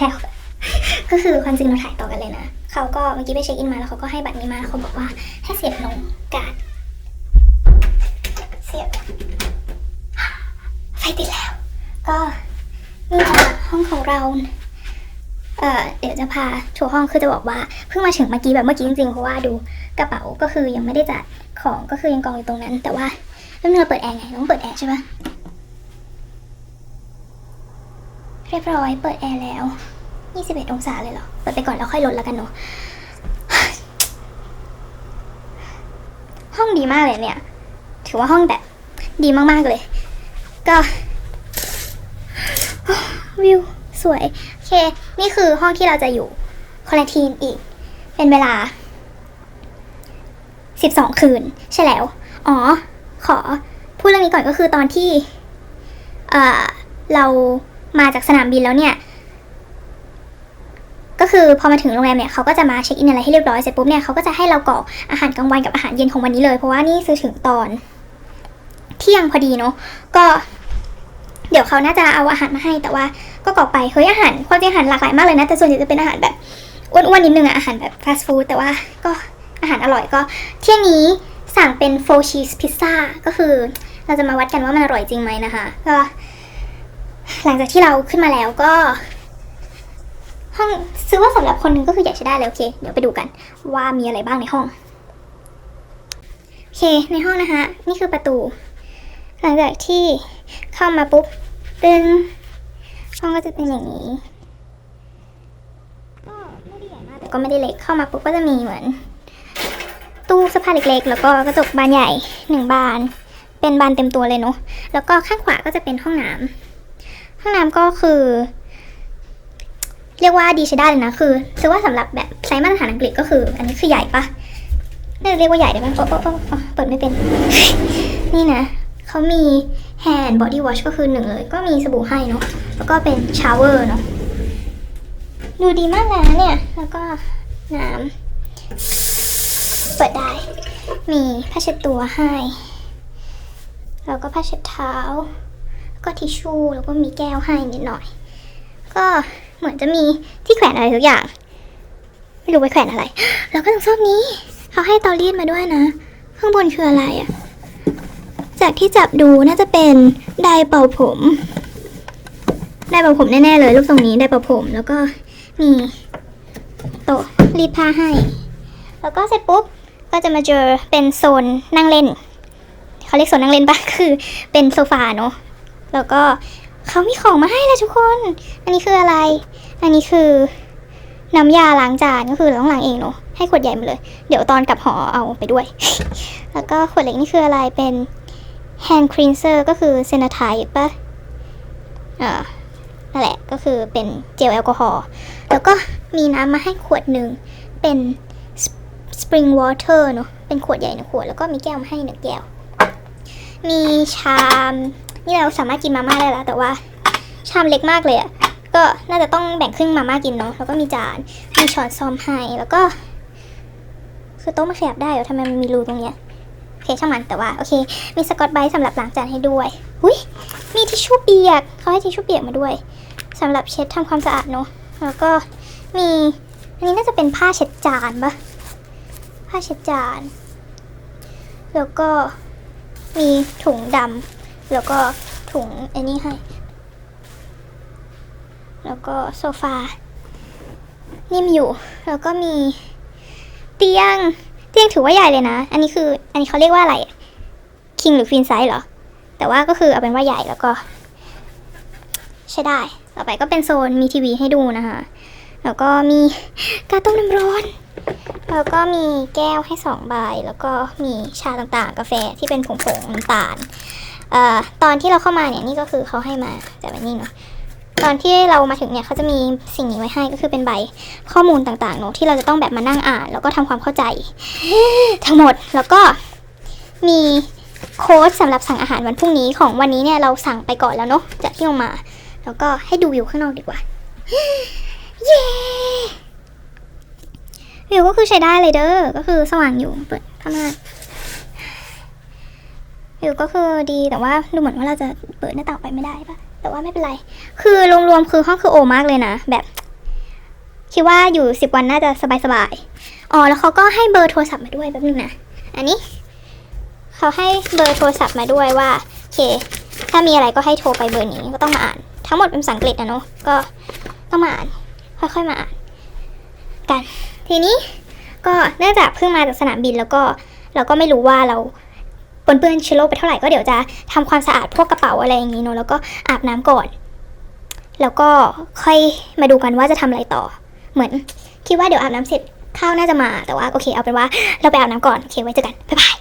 แล้ว ก็คือความจริงเราถ่ายต่อกันเลยนะเขาก็เมื่อกี้ไปเช็คอินมาแล้วเขาก็ให้บัตรนี้มาเขาบอกว่าให้เสียบลงการ์ดเสียบไฟติดแล้ว ก็นี่ค่ะห้องของเราเอ่อเดี๋ยวจะพาทัวร์ห้องคือจะบอกว่าเพิ่งมาถึงเมื่อกี้แบบเมื่อกี้จริงๆเพราะว่าดูกระเป๋าก็คือยังไม่ได้จัดของก็คือยังกองอยู่ตรงนั้น แต่ว่าเรื่องเราเปิดแอร์ไงต้องเปิดแอร์ใช่ปะ เรียบร้อย เปิดแอร์แล้ว 21 องศาเลยเหรอ เปิดไปก่อนแล้วค่อยลดแล้วกันเนาะ ห้องดีมากเลยเนี่ย ถือว่าห้องแบบดีมากๆเลย ก็ วิว สวย โอเค นี่คือห้องที่เราจะอยู่คอลทีนอีก เป็นเวลา 12 คืน ใช่แล้ว อ๋อ ขอ พูดเรื่องนี้ก่อนก็คือตอนที่ เอ่อ เรา มาจากสนามบินแล้วเนี่ยก็คือพอมาถึงโรงแรมเนี่ยเขาก็จะมาเช็คอินอะไรให้เรียบร้อยเสร็จปุ๊บเนี่ยเขาก็จะให้เรากรอกอาหารกลางวันกับอาหารเย็นของวันนี้เลย เพราะว่านี่ซื้อถึงตอน เที่ยงพอดีเนาะก็ เดี๋ยวเขาน่าจะเอาอาหารมาให้แต่ว่าก็กรอกไปเฮ้ยอาหารความจริงอาหารหลากหลายมากเลยนะแต่ส่วนใหญ่จะเป็นอาหารแบบอ้วนๆนิดนึงอะอาหารแบบฟาสต์ฟู้ดแต่ว่าก็อาหารอร่อยก็ เที่ยงนี้สั่งเป็นโฟชีสพิซซ่าก็คือ เราจะมาวัดกันว่ามันอร่อยจริงไหมนะคะก็ หลังจากที่เราขึ้นมาแล้วก็ ห้องซื้อว่าสำหรับคนหนึ่งก็คืออยากใช้ได้เลยโอเค เดี๋ยวไปดูกัน ว่ามีอะไรบ้างในห้องโอเคในห้องนะคะนี่คือประตู หลังจากที่เข้ามาปุ๊บตึงห้องก็จะเป็นอย่างนี้ก็ไม่ได้ใหญ่มากแต่ก็ไม่ได้เล็กเข้ามาปุ๊บก็จะมีเหมือน ตู้เสื้อผ้าเล็กๆ แล้วก็กระจกบานใหญ่หนึ่งบาน เป็นบานเต็มตัวเลยเนาะแล้วก็ข้างขวาก็จะเป็นห้องน้ำ ห้องน้ำก็คือ เรียกว่าดีใช้ได้เลยนะคือถือว่าสำหรับแบบไซส์มาตรฐานอังกฤษก็คือ อันนี้คือใหญ่ปะน่าจะเรียกว่าใหญ่ได้ไหมโอ้โอ้โอ้โอ้เปิดไม่เป็น นี่นะเขามี hand body wash ก็คือหนึ่งเลย ก็มีสบู่ให้เนาะแล้วก็เป็นชาวเวอร์เนาะดูดีมากเลยนะเนี่ย แล้วก็น้ำเปิดได้ มีผ้าเช็ดตัวให้ แล้วก็ผ้าเช็ดเท้า ก็ทิชชู่แล้วก็มีแก้วให้นิดหน่อย ก็เหมือนจะมีที่แขวนอะไรทุกอย่าง ไม่รู้ไปแขวนอะไร แล้วก็ตรงซอกนี้เขาให้เตารีดมาด้วยนะ ข้างบนคืออะไรอะจากที่จับดูน่าจะเป็นไดร์เป่าผมไดร์เป่าผมแน่ๆเลยรูปทรงนี้ไดร์เป่าผมแล้วก็มีโต๊ะรีดผ้าให้ แล้วก็เสร็จปุ๊บก็จะมาเจอเป็นโซนนั่งเล่นเขาเรียกโซนนั่งเล่นปะคือเป็นโซฟาเนอะ แล้วก็เขามีของมาให้เลยทุกคน อันนี้คืออะไร อันนี้คือน้ำยาล้างจานก็คือเราต้องล้างเองเนอะให้ขวดใหญ่มาเลย เดี๋ยวตอนกลับหอเอาไปด้วย แล้วก็ขวดเล็กนี่คืออะไรเป็น hand cleanser ก็คือเซนาไทปะอ่านั่นแหละก็คือเป็นเจลแอลกอฮอล์แล้วก็มีน้ำมาให้ขวดหนึ่งเป็น spring water เนอะเป็นขวดใหญ่หนึ่งขวด แล้วก็มีแก้วมาให้หนึ่งแก้ว มีชาม นี่เราสามารถกินมาม่าได้แล้วแต่ว่าชามเล็กมากเลยอะก็น่าจะต้องแบ่งครึ่งมาม่ากินเนาะแล้วก็มีจานมีช้อนซ้อมให้แล้วก็ คือโต๊ะมันขยับได้เหรอทำไมมันมีรูตรงเนี้ยโอเคช่างมันแต่ว่าโอเค มีสกอตไบรท์สำหรับล้างจานให้ด้วยอุ้ยมีทิชชู่เปียกเขาให้ทิชชู่เปียกมาด้วยสำหรับเช็ดทำความสะอาดเนอะแล้วก็มีอันนี้น่าจะเป็นผ้าเช็ดจานปะผ้าเช็ดจาน แล้วก็มีถุงดำ แล้วก็ถุงไอันนี้ให้ แล้วก็โซฟา นิ่มอยู่ แล้วก็มี เตียง เตียงถือว่าใหญ่เลยนะ อันนี้คือ อันนี้เขาเรียกว่าอะไร คิงหรือควีนไซส์เหรอ แต่ว่าก็คือเอาเป็นว่าใหญ่แล้วก็ ใช้ได้ ต่อไปก็เป็นโซนมีทีวีให้ดูนะคะ แล้วก็มีกาต้มน้ำร้อนแล้วก็มีแก้วให้สองใบ แล้วก็มีชาต่างๆ กาแฟที่เป็นผงๆน้ำตาล เอ่อตอนที่เราเข้ามาเนี่ยนี่ก็คือเขาให้มาแต่แบบนี้เนาะตอนที่เรามาถึงเนี่ยเขาจะมีสิ่งนี้ไว้ให้ก็คือเป็นใบข้อมูลต่างๆเนอะที่เราจะต้องแบบมานั่งอ่าน แล้วก็ทำความเข้าใจ ทั้งหมดแล้วก็มีโค้ดสำหรับสั่งอาหารวันพรุ่งนี้ของวันนี้เนี่ยเราสั่งไปก่อนแล้วเนาะจากที่ลงมา แล้วก็ให้ดูวิวข้างนอกดีกว่าเย้วิวก็คือใช้ได้เลยเด้อก็คือสว่างอยู่เปิดข้างหน้า วิวก็คือดีแต่ว่าดูเหมือนว่าเราจะเปิดหน้าต่างไปไม่ได้ปะแต่ว่าไม่เป็นไร คือรวมๆคือห้องคือโอมากเลยนะ แบบ คิดว่าอยู่สิบวันน่าจะสบายๆอ๋อแล้วเขาก็ให้เบอร์โทรศัพท์มาด้วยแป๊บนึงนะอันนี้เขาให้เบอร์โทรศัพท์มาด้วยว่าโอเค ถ้ามีอะไรก็ให้โทรไปเบอร์นี้ก็ต้องมาอ่าน ทั้งหมดเป็นภาษาอังกฤษนะเนาะก็ต้องมาอ่านค่อยๆมาอ่านกัน ทีนี้ก็เนื่องจากเพิ่งมาจากสนามบินแล้วก็เราก็ไม่รู้ว่าเรา นเปื้อนเชื้อโรคไปเท่าไหร่ก็เดี๋ยวจะทำความสะอาดพวกกระเป๋าอะไรอย่างนี้เนาะแล้วก็อาบน้ำก่อน แล้วก็ค่อยมาดูกันว่าจะทำอะไรต่อ เหมือนคิดว่าเดี๋ยวอาบน้ำเสร็จข้าวน่าจะมาแต่ว่าโอเคเอาเป็นว่าเราไปอาบน้ำก่อนโอเคไว้เจอกันบ๊ายบาย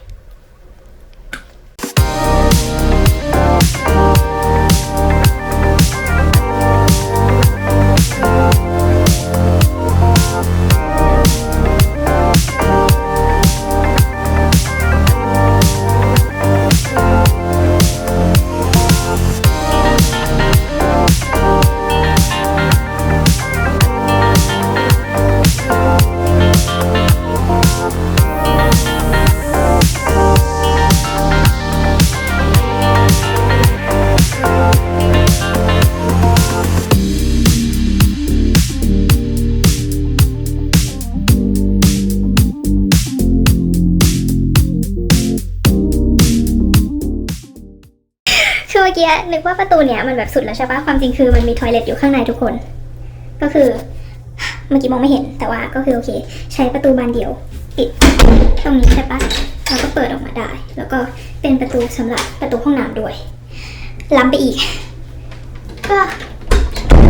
มื่อกี้นึกว่าประตูเนี้ยมันแบบสุดแล้วใช่ปะความจริงคือมันมีทอยเลทอยู่ข้างในทุกคน ก็คือเมื่อกี้มองไม่เห็นแต่ว่าก็คือโอเค ใช้ประตูบานเดียวปิดตรงนี้ใช่ปะแล้วก็เปิดออกมาได้ แล้วก็เป็นประตูสำหรับประตูห้องน้ำด้วยล้ำไปอีก ก็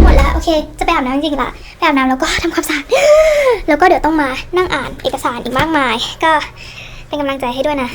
หมดแล้วโอเค จะไปอาบน้ำจริงๆละไปอาบน้ำแล้วก็ทำความสะอาดแล้วก็เดี๋ยวต้องมานั่งอ่านเอกสารอีกมากมาย ก็เป็นกำลังใจให้ด้วยนะ